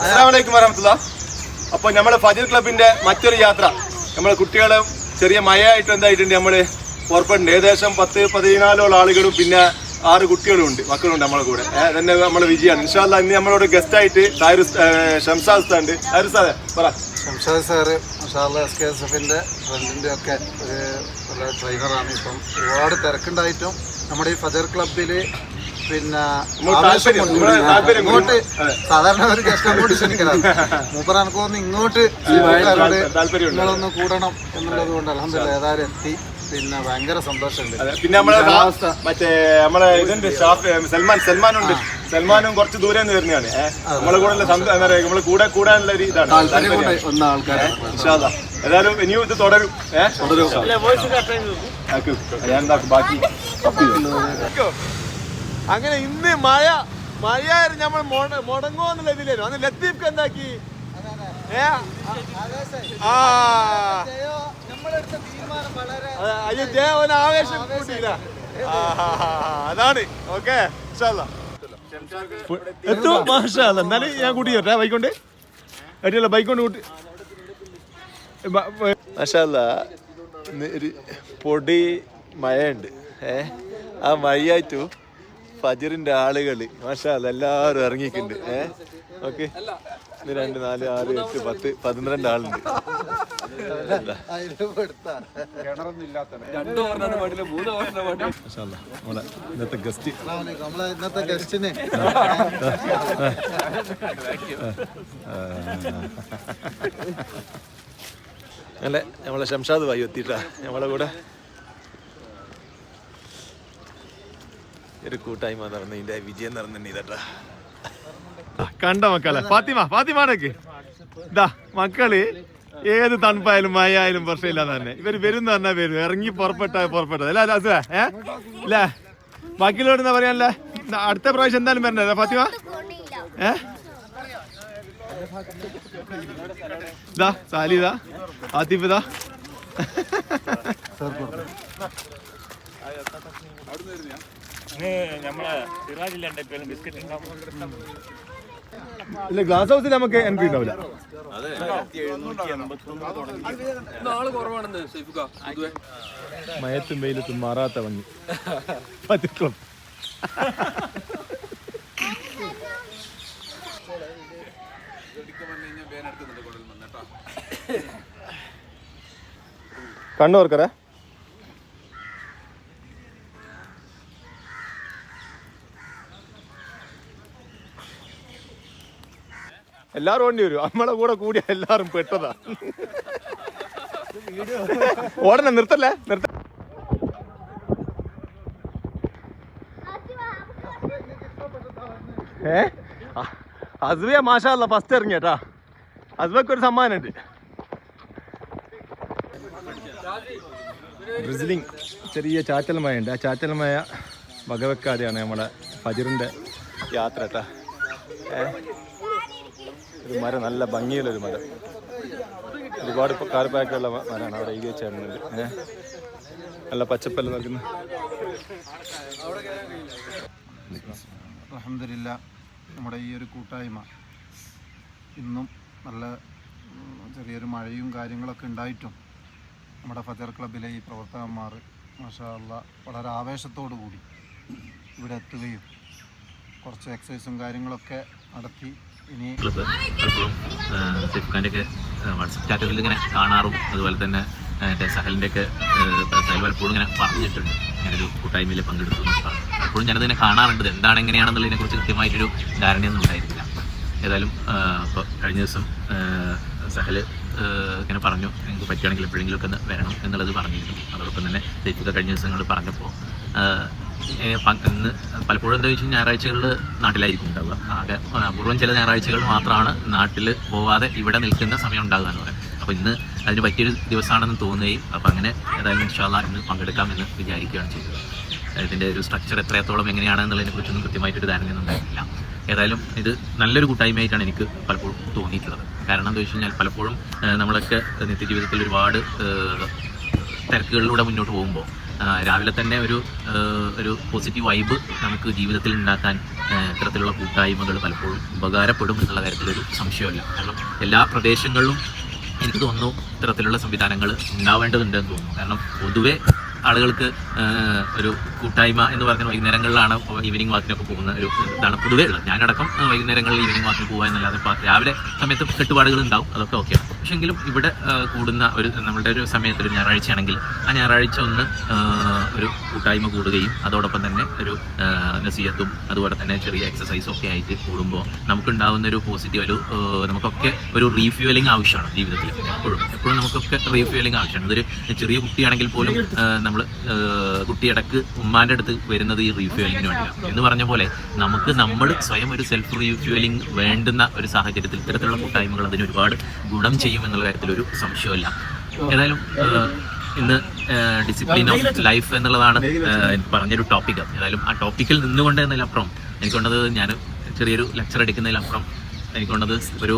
അസ്സലാമലൈക്കും വരഹമത്തുള്ള അപ്പൊ നമ്മളെ ഫജർ ക്ലബിന്റെ മറ്റൊരു യാത്ര. നമ്മളെ കുട്ടികളെ ചെറിയ മഴയായിട്ട് എന്തായിട്ടുണ്ട് നമ്മൾ? പുറപ്പെടുന്നുണ്ട് ഏകദേശം പത്ത് പതിനാലോളം ആളുകളും പിന്നെ ആറ് കുട്ടികളും ഉണ്ട്. മക്കളുണ്ട് നമ്മളെ കൂടെ. തന്നെ നമ്മളെ വിജയാണ്. ഇൻഷാല്ല ഇന്ന് നമ്മളോട് ഗസ്റ്റ് ആയിട്ട് തായരു ഷംസാദ് ഉസ്താദ് ഉണ്ട്. പറ. ഷംസാദ് സാറ് മഷാല്ല എസ് കെ എസ് എഫിന്റെ ഫ്രണ്ടിന്റെ ഒക്കെ ഒരു ഡ്രൈവറാണ് ട്രെയിനറാണ് ഇപ്പം ഒരുപാട് തിരക്കുണ്ടായിട്ടും നമ്മുടെ ഈ ഫജർ ക്ലബിൽ പിന്നെ ഇങ്ങോട്ട് സാധാരണ ഒരു ഗസ്റ്റ് അങ്ങോട്ട് ക്ഷണിക്കണം മൂപ്പർ എനിക്ക് തോന്നുന്നു ഇങ്ങോട്ട് നിങ്ങളൊന്ന് കൂടണം എന്നുള്ളത് കൊണ്ട് അലഹമില്ല ഏതായാലും എത്തി. പിന്നെ ഭയങ്കര സന്തോഷമുണ്ട്. പിന്നെ നമ്മളെ. മറ്റേ നമ്മളെ ഇതുണ്ട് ഷാഫ് സൽമാൻ സൽമാനുണ്ട്. സൽമാനും കുറച്ച് ദൂരെ നിന്ന് വരുന്നതാണ്. നമ്മളെ കൂടെ എന്താ പറയാ നമ്മൾ കൂടെ കൂടാനുള്ള ഒരു ഇതാണ്. ഏതായാലും ഇനിയും ഇത് തുടരും. ഏഹ് തുടരും. ബാക്കി. അങ്ങനെ ഇന്ന് മഴ മഴയായിരുന്നു നമ്മൾ മുടങ്ങോ എന്നുള്ള ഇതിലായിരുന്നു അന്ന് ലത്തീഫ് എന്താക്കി? ആവേശം കൂട്ടിയില്ല. അതാണ്. ഓക്കെ എത്തും. മാഷാ എന്നാലും ഞാൻ കൂട്ടി ചേട്ടാ ബൈക്കൊണ്ട്. പറ്റില്ല ബൈക്കൊണ്ട് കൂട്ടി. മാഷല്ല ഒരു പൊടി മഴയുണ്ട്. ഏ ആ മഴയായിട്ടു ഫജറിന്റെ ആളുകൾ മാഷാൽ എല്ലാവരും ഇറങ്ങിയിട്ടുണ്ട്. ഏ ഓക്കെ. ഇന്ന് രണ്ട് നാല് ആറ് എട്ട് പത്ത് പന്ത്രണ്ട് ആളുണ്ട്. ഇന്നത്തെ ഗസ്റ്റ്. നമ്മളെ ഇന്നത്തെ ഗസ്റ്റിന്. അല്ലെ? നമ്മളെ ശംഷാദ് ഭായി എത്തിയിട്ടാ. നമ്മളെ കൂടെ. ഒരു കൂട്ടായ്മ നടന്നതിന്റെ വിജയം നടന്നെ ഇതട്ടാ കണ്ട മക്കളെ? ഫാത്തിമ ഫാത്തിമാടക്ക് ഇതാ മക്കൾ ഏത് തണുപ്പായാലും മഴ ആയാലും പ്രശ്നമില്ല തന്നെ ഇവർ വരും പറഞ്ഞാ വരും. ഇറങ്ങി പുറപ്പെട്ട പുറപ്പെട്ടത് അല്ല അസുഖ ഏ? ഇല്ല ബാക്കിയുള്ളവർ എന്താ പറയാനല്ലേ അടുത്ത പ്രാവശ്യം എന്തായാലും വരണ്ടല്ലേ ഫാത്തിമ? ഏ? ഇതാ സാലി ഇതാ ഇതാ ഇല്ല ഗ്ലാസ് ഹൗസിൽ നമുക്ക് എൻട്രി ഉണ്ടാവില്ല. മയത്തും വെയിലത്തും മാറാത്ത ഭംഗി. പതിക്കം. കണ്ണൂർക്കറ എല്ലാരും ഓണ്ടി വരും. നമ്മളെ കൂടെ കൂടിയ എല്ലാരും പെട്ടതാ. ഓടണേ നിർത്തല്ലേ? നിർത്ത. ഏ? അസുവിയ മാഷാല്ല ഫസ്റ്റ് ഇറങ്ങിയട്ടാ അസുവക്ക് ഒരു സമ്മാനമുണ്ട് ബ്രിസിലിംഗ് ചെറിയ ചാറ്റൽ മഴ ഉണ്ട് ആ ചാറ്റൽ മഴ വകവെക്കാതെയാണ് നമ്മളെ ഫജിറിന്റെ യാത്ര കേട്ടാ ഒരു മരം നല്ല ഭംഗിയുള്ളൊരു മരം. ഒരുപാട് കാർപ്പാക്കുള്ള മരമാണ് അവിടെ എഴുതി വെച്ചിരുന്നത് ഏ? നല്ല പച്ചപ്പല്ല നൽകുന്ന അലഹമില്ല നമ്മുടെ ഈ ഒരു കൂട്ടായ്മ ഇന്നും നല്ല ചെറിയൊരു മഴയും കാര്യങ്ങളൊക്കെ ഉണ്ടായിട്ടും നമ്മുടെ ഫജർ ക്ലബിലെ ഈ പ്രവർത്തകന്മാർ മാഷാ അല്ലാ വളരെ ആവേശത്തോടു കൂടി ഇവിടെ എത്തുകയും കുറച്ച് എക്സസൈസും കാര്യങ്ങളൊക്കെ നടത്തി ക്ലബ്ബ് പലപ്പോഴും സിഫ്ഖാന്റെ ഒക്കെ വാട്സപ്പ് ചാറ്റുകളിൽ ഇങ്ങനെ കാണാറും അതുപോലെ തന്നെ എന്റെ സഹലിന്റെ ഒക്കെ സഹൽ പലപ്പോഴും ഇങ്ങനെ പറഞ്ഞിട്ടുണ്ട്. ഞാനൊരു കൂട്ടായ്മയിൽ പങ്കെടുത്തു എന്നൊക്കെ. പലപ്പോഴും ഞാനത് ഇങ്ങനെ കാണാറുണ്ട്. എന്താണ് എങ്ങനെയാണെന്നുള്ളതിനെ കുറിച്ച് കൃത്യമായിട്ടൊരു ധാരണയൊന്നും ഉണ്ടായിരുന്നില്ല. ഏതായാലും ഇപ്പോൾ കഴിഞ്ഞ ദിവസം സഹൽ ഇങ്ങനെ പറഞ്ഞു നിങ്ങൾക്ക് പറ്റുകയാണെങ്കിൽ എപ്പോഴെങ്കിലും ഒക്കെ ഒന്ന് വരണം എന്നുള്ളത് പറഞ്ഞിരുന്നു. അതോടൊപ്പം തന്നെ സേഫൊക്കെ കഴിഞ്ഞ ദിവസങ്ങൾ പറഞ്ഞപ്പോൾ ഇന്ന് പലപ്പോഴും എന്താ വെച്ചാൽ ഞായറാഴ്ചകളിൽ നാട്ടിലായിരിക്കും ഉണ്ടാവുക. ആകെ അപൂർവം ചില ഞായറാഴ്ചകൾ മാത്രമാണ് നാട്ടിൽ പോവാതെ ഇവിടെ നിൽക്കുന്ന സമയം ഉണ്ടാകുക എന്ന് പറയുന്നത്. അപ്പോൾ ഇന്ന് അതിന് പറ്റിയൊരു ദിവസമാണെന്ന് തോന്നുകയും അപ്പോൾ അങ്ങനെ ഏതായാലും ഇൻഷാല്ല ഇന്ന് പങ്കെടുക്കാമെന്ന് വിചാരിക്കുകയാണ് ചെയ്തത്. ഇതിന്റെ ഒരു സ്ട്രക്ചർ എത്രത്തോളം എങ്ങനെയാണ് എന്നുള്ളതിനെ കുറിച്ചൊന്നും കൃത്യമായിട്ടൊരു ധാരണയൊന്നും ഉണ്ടായിരുന്നില്ല ഏതായാലും ഇത് നല്ലൊരു കൂട്ടായ്മയായിട്ടാണ് എനിക്ക് പലപ്പോഴും തോന്നിയിട്ടുള്ളത്. കാരണം എന്താ വെച്ച് കഴിഞ്ഞാൽ പലപ്പോഴും നമ്മളൊക്കെ നിത്യജീവിതത്തിൽ ഒരുപാട് തിരക്കുകളിലൂടെ മുന്നോട്ട് പോകുമ്പോൾ രാവിലെ തന്നെ ഒരു ഒരു പോസിറ്റീവ് വൈബ് നമുക്ക് ജീവിതത്തിൽ ഉണ്ടാക്കാൻ ഇത്തരത്തിലുള്ള കൂട്ടായ്മകൾ പലപ്പോഴും ഉപകാരപ്പെടും എന്നുള്ള കാര്യത്തിലൊരു സംശയമില്ല. കാരണം എല്ലാ പ്രദേശങ്ങളിലും എനിക്ക് തോന്നുന്നു ഇത്തരത്തിലുള്ള സംവിധാനങ്ങൾ ഉണ്ടാവേണ്ടതുണ്ടെന്ന് തോന്നുന്നു. കാരണം പൊതുവെ ആളുകൾക്ക് ഒരു കൂട്ടായ്മ എന്ന് പറഞ്ഞ വൈകുന്നേരങ്ങളിലാണ് ഈവനിങ് വാക്കിനൊക്കെ പോകുന്ന ഒരു ഇതാണ് പൊതുവേ ഉള്ളത്. ഞാനടക്കം വൈകുന്നേരങ്ങളിൽ ഈവനിങ് വാക്കിന് പോകുക എന്നല്ലാതെ രാവിലെ സമയത്ത് കെട്ടുപാടുകൾ ഉണ്ടാവും. അതൊക്കെ ഓക്കെ പക്ഷെ എങ്കിലും ഇവിടെ കൂടുന്ന ഒരു നമ്മളുടെ ഒരു സമയത്ത് ഒരു ഞായറാഴ്ചയാണെങ്കിൽ ആ ഞായറാഴ്ച ഒന്ന് ഒരു കൂട്ടായ്മ കൂടുകയും അതോടൊപ്പം തന്നെ ഒരു നസീഹത്തും അതുപോലെ തന്നെ ചെറിയ എക്സസൈസും ഒക്കെ ആയിട്ട് കൂടുമ്പോൾ നമുക്കുണ്ടാവുന്ന ഒരു പോസിറ്റീവ് ഒരു നമുക്കൊക്കെ ഒരു റീഫ്യൂവലിംഗ് ആവശ്യമാണ് ജീവിതത്തിൽ എപ്പോഴും. എപ്പോഴും നമുക്കൊക്കെ റീഫ്യൂവലിംഗ് ആവശ്യമാണ്. ഇതൊരു ചെറിയ കുട്ടിയാണെങ്കിൽ പോലും നമ്മൾ കുട്ടിയടക്ക് ഉമ്മാന്റെ അടുത്ത് വരുന്നത് ഈ റീഫ്യൂവലിങ്ങിന് വേണ്ടിയാണ്. എന്ന് പറഞ്ഞ പോലെ നമുക്ക് നമ്മൾ സ്വയം ഒരു സെൽഫ് റീഫ്യൂവലിംഗ് വേണ്ടുന്ന ഒരു സാഹചര്യത്തിൽ ഇത്തരത്തിലുള്ള കൂട്ടായ്മകൾ അതിന് ഒരുപാട് ഗുണം ചെയ്യും എന്നുള്ള കാര്യത്തിൽ ഒരു സംശയമില്ല ഏതായാലും ഇന്ന് ഡിസിപ്ലിൻ ഓഫ് ലൈഫ് എന്നുള്ളതാണ് പറഞ്ഞൊരു ടോപ്പിക് ഏതായാലും ആ ടോപ്പിക്കിൽ നിന്നുകൊണ്ട് എന്നതിലപ്പുറം എനിക്കുണ്ടത് ഞാൻ ചെറിയൊരു ലെക്ചർ എടുക്കുന്നതിലപ്പുറം എനിക്കുണ്ടത് ഒരു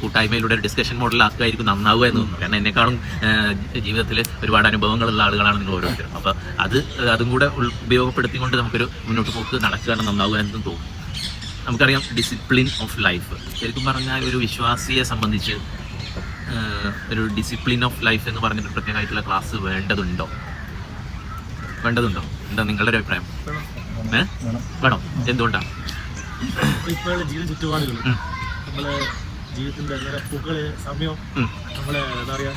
കൂട്ടായ്മയിലൂടെ ഒരു ഡിസ്കഷൻ മോഡലാക്കുമായിരിക്കും നന്നാവുക എന്ന് തോന്നുന്നു. കാരണം എന്നെക്കാളും ജീവിതത്തിൽ ഒരുപാട് അനുഭവങ്ങളുള്ള ആളുകളാണ് നിങ്ങൾ ഓരോരുത്തരും. അപ്പോൾ അത് അതും കൂടെ ഉപയോഗപ്പെടുത്തിക്കൊണ്ട് നമുക്കൊരു മുന്നോട്ട് പോക്ക് നടക്കുകയാണ് നന്നാവുക എന്ന് തോന്നുന്നു. നമുക്കറിയാം ഡിസിപ്ലിൻ ഓഫ് ലൈഫ് ശരിക്കും പറഞ്ഞാൽ ഒരു വിശ്വാസിയെ സംബന്ധിച്ച് ഒരു ഡിസിപ്ലിൻ ഓഫ് ലൈഫ് എന്ന് പറഞ്ഞിട്ട് പ്രത്യേകമായിട്ടുള്ള ക്ലാസ് വേണ്ടതുണ്ടോ? വേണ്ടതുണ്ടോ? എന്താ നിങ്ങളുടെ ഒരു അഭിപ്രായം? വേണം. എന്തുകൊണ്ടാണ് ഇപ്പോഴുള്ള ജീവിത ചുറ്റുപാടുകൾ. ഉം. നമ്മളെ ജീവിതത്തിന്റെ പൂക്കൾ സമയം. നമ്മളെ എന്താ പറയാ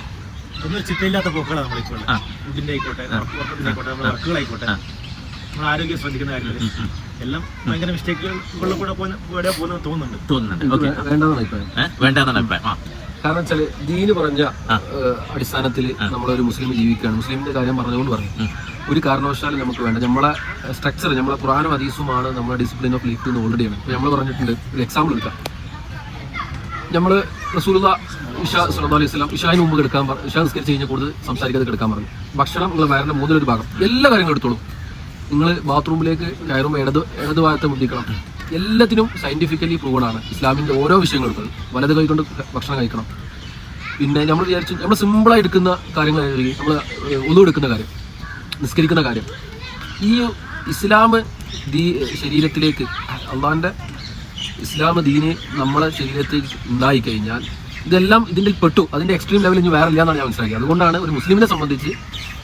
ഒന്നും ചിട്ടയില്ലാത്ത പൂക്കളാണ് നമ്മളിപ്പോൾ ആ. ഫുഡിന്റെ ആയിക്കോട്ടെ വർക്കത്തിന്റെ ആയിക്കോട്ടെ നമ്മുടെ വർക്കുകളായിക്കോട്ടെ ആ. ആരോഗ്യം ശ്രദ്ധിക്കുന്ന ഉം. എല്ലാം ഭയങ്കര മിസ്റ്റേക്കുകളിൽ കൂടെ പോകുന്ന പോകുന്ന തോന്നുന്നുണ്ട്. തോന്നുന്നുണ്ട്. ഓക്കെ വേണ്ടതാണ് അഭിപ്രായം. വേണ്ടെന്നാണ് അഭിപ്രായം. ആ. കാരണം വെച്ചാൽ ദീന് പറഞ്ഞ. അടിസ്ഥാനത്തിൽ നമ്മളൊരു മുസ്ലിം ജീവിക്കുകയാണ്. മുസ്ലിമിന്റെ കാര്യം പറഞ്ഞുകൊണ്ട് പറഞ്ഞു. ഒരു കാരണവശാലും നമുക്ക് വേണ്ട. നമ്മളെ സ്ട്രക്ചർ നമ്മളെ ഖുറാനും അതീസുമാണ് നമ്മളെ ഡിസിപ്ലിൻ ഓഫ് ലൈഫ് എന്ന് ഓൾറെഡി ആണ് നമ്മൾ പറഞ്ഞിട്ടുണ്ട് ഒരു എക്സാമ്പിൾ എടുക്കാം. നമ്മൾ റസൂലുള്ള ഇഷാ സുലഭ അലൈഹി സ്വലാം ഇഷാന് മുമ്പ് കിടക്കാൻ പറഞ്ഞു ഇഷാ നിസ്കരിച്ച് കഴിഞ്ഞാൽ കൂടുതൽ സംസാരിക്കാതെ കിടക്കാൻ പറഞ്ഞു. ഭക്ഷണം നിങ്ങൾ വയറിന്റെ മൂന്നിലൊരു ഭാഗം. എല്ലാ കാര്യങ്ങളും എടുത്തോളൂ. നിങ്ങൾ ബാത്റൂമിലേക്ക് കയറുമ്പോൾ ഇടത് ഇടത് ഭാഗത്തെ മുന്തിക്കണം എല്ലാത്തിനും സയന്റിഫിക്കലി പ്രൂവൺ ആണ്. ഇസ്ലാമിന്റെ ഓരോ വിഷയങ്ങൾക്കും വലത് കൈ കൊണ്ട് ഭക്ഷണം കഴിക്കണം. പിന്നെ നമ്മൾ വിചാരിച്ചു നമ്മൾ സിമ്പിളായി എടുക്കുന്ന കാര്യങ്ങൾ നമ്മൾ ഒന്നും എടുക്കുന്ന കാര്യം നിസ്കരിക്കുന്ന കാര്യം. ഈ ഇസ്ലാം ദീ ശരീരത്തിലേക്ക് അള്ളാഹിന്റെ ഇസ്ലാം ദീന് നമ്മളെ ശരീരത്തിൽ ഉണ്ടായി കഴിഞ്ഞാൽ ഇതെല്ലാം ഇതിന്റെ പെട്ടു. അതിന്റെ എക്സ്ട്രീം ലെവലിൽ ഇനി വേറെ ഇല്ലയെന്നാണ് ഞാൻ മനസ്സിലാക്കിയത്. അതുകൊണ്ടാണ് ഒരു മുസ്ലിമിനെ സംബന്ധിച്ച്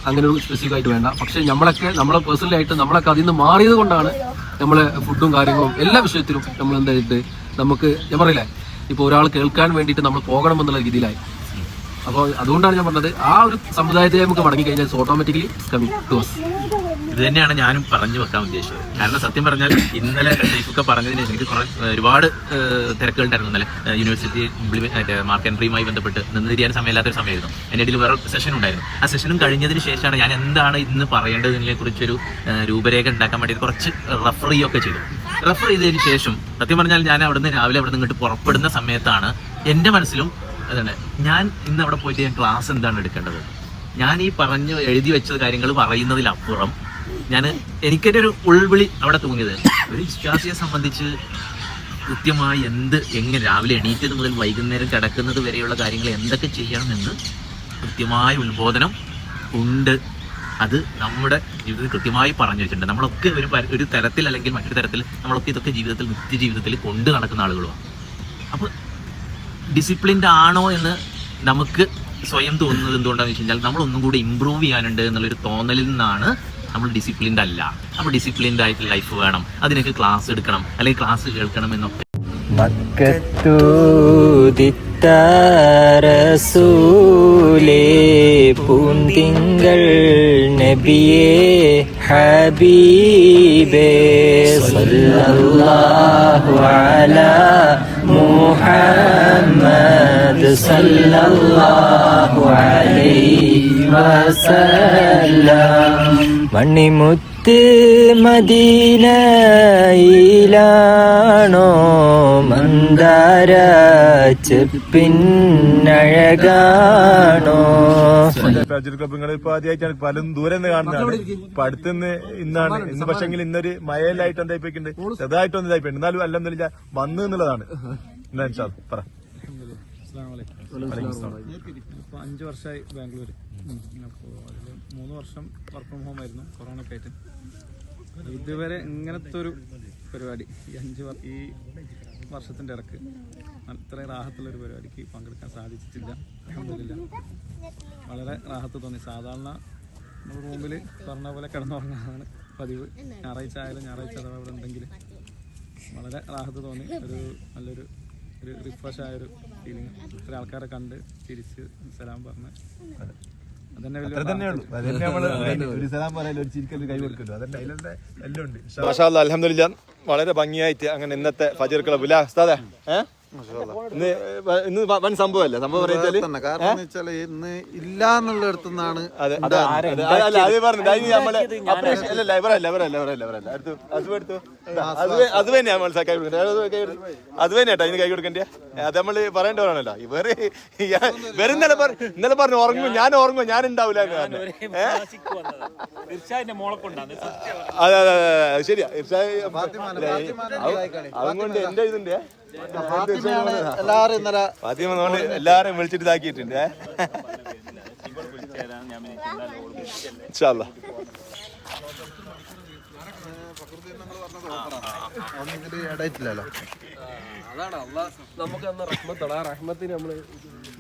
അങ്ങനെ ഒരു സ്പെസിഫിക് ആയിട്ട് വേണ്ട. പക്ഷേ നമ്മളൊക്കെ നമ്മളെ പേഴ്സണലായിട്ട് നമ്മളൊക്കെ അതിൽ നിന്ന് മാറിയത് കൊണ്ടാണ് നമ്മളെ ഫുഡും കാര്യങ്ങളും എല്ലാ വിഷയത്തിലും നമ്മൾ എന്തായിട്ട് നമുക്ക് ഞാൻ പറയില്ലേ? ഇപ്പോൾ ഒരാൾ കേൾക്കാൻ വേണ്ടിയിട്ട് നമ്മൾ പോകണമെന്നുള്ള രീതിയിലായി. അപ്പോൾ അതുകൊണ്ടാണ് ഞാൻ പറഞ്ഞത് ആ ഒരു സമുദായത്തെ നമുക്ക് മടങ്ങി കഴിഞ്ഞാൽ ഓട്ടോമാറ്റിക്കലി കമ്മിങ് ടു അസ് ഇത് തന്നെയാണ് ഞാനും പറഞ്ഞു വെക്കാൻ ഉദ്ദേശിച്ചത്. കാരണം സത്യം പറഞ്ഞാൽ ഇന്നലെ ഒക്കെ പറഞ്ഞതിന് എനിക്ക് കുറെ ഒരുപാട് തിരക്കുകളുണ്ടായിരുന്നു ഇന്നലെ. യൂണിവേഴ്സിറ്റി മറ്റേ മാർക്ക് എൻട്രിയുമായി ബന്ധപ്പെട്ട് നിന്ന് തിരിയാൻ സമയമില്ലാത്തൊരു സമയമായിരുന്നു. എന്റെ ഇടയിൽ വേറെ സെഷൻ ഉണ്ടായിരുന്നു. ആ സെഷനും കഴിഞ്ഞതിന് ശേഷമാണ് ഞാൻ എന്താണ് ഇന്ന് പറയേണ്ടതിനെ കുറിച്ചൊരു രൂപരേഖ ഉണ്ടാക്കാൻ വേണ്ടി കുറച്ച് റഫർ ചെയ്യുകയൊക്കെ ചെയ്തു. റഫർ ചെയ്തതിന് ശേഷം സത്യം പറഞ്ഞാൽ ഞാൻ അവിടുന്ന് രാവിലെ അവിടെ നിന്ന് ഇങ്ങോട്ട് പുറപ്പെടുന്ന സമയത്താണ് എന്റെ മനസ്സിലും അതാണ് ഞാൻ ഇന്ന് അവിടെ പോയിട്ട് ഞാൻ ക്ലാസ് എന്താണ് എടുക്കേണ്ടത്? ഞാൻ ഈ പറഞ്ഞു എഴുതി വെച്ച കാര്യങ്ങൾ പറയുന്നതിലപ്പുറം ഞാൻ എനിക്കൊരു ഒരു ഉൾവിളി അവിടെ തോന്നിയത്. ഒരു വിശ്വാസിയെ സംബന്ധിച്ച് കൃത്യമായി എന്ത് എങ്ങനെ രാവിലെ എണീറ്റത് മുതൽ വൈകുന്നേരം കിടക്കുന്നത് വരെയുള്ള കാര്യങ്ങൾ എന്തൊക്കെ ചെയ്യണമെന്ന് കൃത്യമായ ഉത്ബോധനം ഉണ്ട്. അത് നമ്മുടെ ജീവിതത്തിൽ കൃത്യമായി പറഞ്ഞു വെച്ചിട്ടുണ്ട്. നമ്മളൊക്കെ ഒരു ഒരു തരത്തിൽ അല്ലെങ്കിൽ മറ്റൊരു തരത്തിൽ നമ്മളൊക്കെ ഇതൊക്കെ ജീവിതത്തിൽ നിത്യജീവിതത്തിൽ കൊണ്ട് നടക്കുന്ന ആളുകളുമാണ്. അപ്പോൾ ഡിസിപ്ലിൻഡ് ആണോ എന്ന് നമുക്ക് സ്വയം തോന്നുന്നത് എന്തുകൊണ്ടാണെന്ന് വെച്ച് കഴിഞ്ഞാൽ നമ്മൾ ഒന്നും കൂടി ഇമ്പ്രൂവ് ചെയ്യാനുണ്ട് എന്നുള്ളൊരു തോന്നലിൽ നിന്നാണ് നമ്മൾ ഡിസിപ്ലിൻഡ് അല്ല. നമ്മൾ ഡിസിപ്ലിൻഡ് ആയിട്ട് ലൈഫ് വേണം. അതിനൊക്കെ ക്ലാസ് എടുക്കണം. അല്ലെങ്കിൽ ക്ലാസ് കേൾക്കണം എന്നൊക്കെ. മക്കത്തൂതിത്താരസൂലേ പൂന്തിങ്കൾ നബിയേ ഹബീബേ സല്ലല്ലാഹു മുഹമ്മദ് സല്ലല്ലാഹു അലൈഹി വസല്ലം മണിമുത്ത് മദീനയിലാണോ മന്ദാര ചെപ്പിന്നഴകാണോ? ക്ലബ് നിങ്ങൾ ഇപ്പൊ ആദ്യമായിട്ടാണ് പലരും ദൂരെ നിന്ന് കാണുന്നത് ഇപ്പൊ അടുത്തുനിന്ന് ഇന്നാണ്. ഇന്ന് പക്ഷെങ്കിൽ ഇന്നൊരു മയലായിട്ട് എന്തായിപ്പോയിട്ടുണ്ട്? ചെറുതായിട്ടൊന്നും ഇതായിപ്പോയിട്ടുണ്ട്. എന്നാലും അല്ലെന്നില്ല വന്നു എന്നുള്ളതാണ്. അഞ്ച് വർഷമായി ബാംഗ്ലൂർ അപ്പോൾ അതിൽ മൂന്ന് വർഷം വർക്ക് ഫ്രം ഹോം ആയിരുന്നു കൊറോണ പേറ്റ് ഇതുവരെ ഇങ്ങനത്തെ ഒരു പരിപാടി ഈ അഞ്ച് ഈ വർഷത്തിന്റെ ഇടയ്ക്ക് അത്രയും റാഹത്തുള്ള ഒരു പരിപാടിക്ക് പങ്കെടുക്കാൻ സാധിച്ചിട്ടില്ല. അൽഹംദുലില്ലാ. വളരെ റാഹത്ത് തോന്നി. സാധാരണ നമ്മൾ റൂമിൽ പറഞ്ഞ പോലെ കിടന്നുറങ്ങാനാണ് പതിവ്. ഞായറാഴ്ച ആയാലും ഞായറാഴ്ച അഥവാ ഇവിടെ ഉണ്ടെങ്കിൽ വളരെ റാഹത്ത് തോന്നി. ഒരു നല്ലൊരു ഒരു റിഫ്രഷ് ആയൊരു ഫീലിംഗ് ഇത്ര ആൾക്കാരെ കണ്ട് തിരിച്ച് സലാം പറഞ്ഞ്. അതന്നെ വലിയ അത്ര ഉള്ളൂ. അതന്നെ ഒരു സലാം പറയാലോ ഒരു ചിരിക്കൽ കൈ കൊടുക്കല്ലോ. അതന്നെ അതിലെല്ലാം എല്ലാം ഉണ്ട്. മാഷാ അലഹമില്ല വളരെ ഭംഗിയായിട്ട് അങ്ങനെ ഇന്നത്തെ ഫജർ ക്ലബ് ഇല്ല ഉസ്താദേ ഏഹ് ഇന്ന് ഇന്ന് വൻ സംഭവമല്ല സംഭവം കാരണം വെച്ചാൽ ഇന്ന് ഇല്ല എന്നുള്ളിടത്തു നിന്നാണ് അതെ പറഞ്ഞു അപ്രീഷിയേറ്റ് അല്ല ഇവരല്ല ഇവരല്ല ഇവരല്ല. ഇവരല്ല അടുത്തു അത് തന്നെയാ കൈ അത് തന്നെയാട്ടോ ഇതിന് കൈ കൊടുക്കണ്ടേ അത് നമ്മൾ പറയേണ്ടവരാണല്ലോ. ഇവർ ഇവർ ഇന്നലെ പറഞ്ഞു ഇന്നലെ പറഞ്ഞു ഉറങ്ങും ഞാൻ ഉറങ്ങും ഞാൻ ഉണ്ടാവില്ല? അതെ അതെ അതെ അതെ, ശരിയാ. അതുകൊണ്ട് എന്റെ ഇതിന്റെ എല്ലാരും ഇന്നലെ ഫാത്തിമ എല്ലാരും വിളിച്ചിട്ട് ഇതാക്കിയിട്ടുണ്ട്. ഏ? അല്ലാ. അതാണ് അള്ളാഹ് നമുക്ക് അന്ന് റഹ്മത്താണ് ആ റഹ്മത്തിന് നമ്മൾ